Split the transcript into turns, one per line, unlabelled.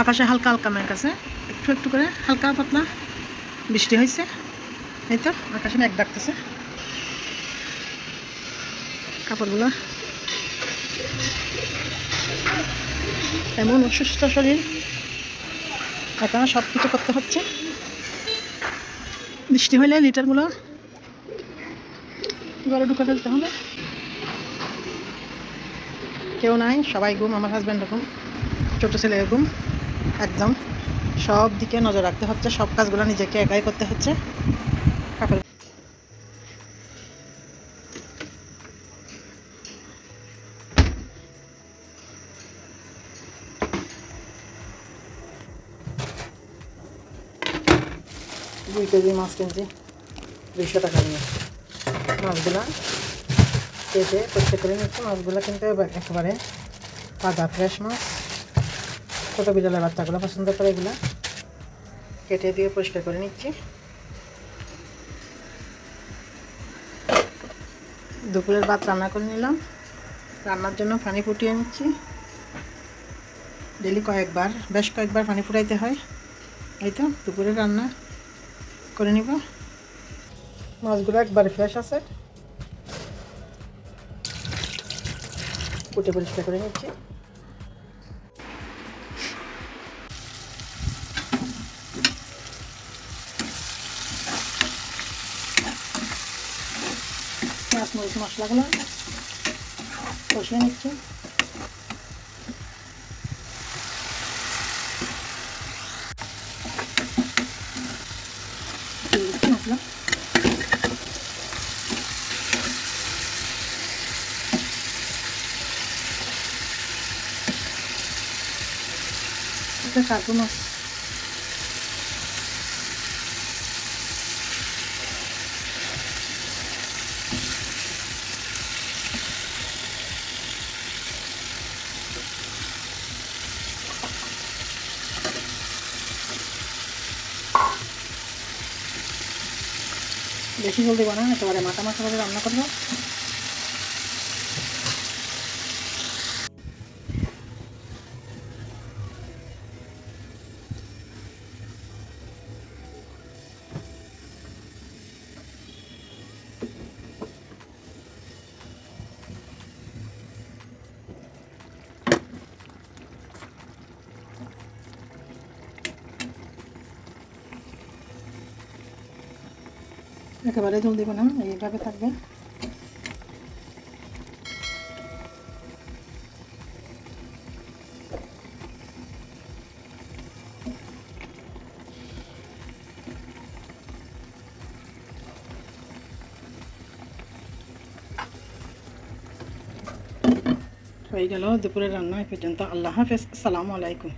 আকাশে হালকা হালকা মেঘ আছে। একটু একটু করে হালকা পাতলা বৃষ্টি হয়েছে। এই তো, আকাশে মেঘ ডাকতেছে। কাপড়গুলো। এমন অসুস্থ শরীর। এখন সব কিছু করতে হচ্ছে। বৃষ্টি হলে লিটারগুলো ঘরে ঢুকে ফেলতে হবে। কেউ নাই, সবাই ঘুম, আমার হাজব্যান্ড ঘুম, ছোটো ছেলে ঘুম। একদম। সব দিকে নজর রাখতে হচ্ছে, সব কাজগুলো নিজেকে একাই করতে হচ্ছে। দুই কেজি মাছ কিনছি, দুইশো টাকা নিয়ে। মাছগুলা কেটে পরিষ্কার করে নিচ্ছি মাছগুলো কিন্তু একেবারে। তাজা ফ্রেশ মাছ। ছোটো বিড়ালের বাচ্চাগুলো পছন্দ করে এগুলো। কেটে দিয়ে পরিষ্কার করে নিচ্ছি। দুপুরের ভাত রান্না করে নিলাম। রান্নার জন্য পানি ফুটিয়ে নিচ্ছি। ডেলি কয়েকবার, বেশ কয়েকবার পানি ফুটাইতে হয়। এই তো দুপুরের রান্না করে নিব। মাছগুলো একবার ফ্রেশ আছে। কুটে পরিষ্কার করে নিচ্ছি। পেঁয়াজ মরিচ মশলাগুলো কষিয়ে নিচ্ছি দিয়ে দিচ্ছি মশলা এটা কাকু মাছ বেশি জল দেবো না একেবারে মাথা মাথা করে রান্না করব একেবারে জল দেবো না, এইভাবে থাকবে। হয়ে গেল দুপুরের রান্না পর্যন্ত। আল্লাহ হাফেজ। আসসালামু আলাইকুম।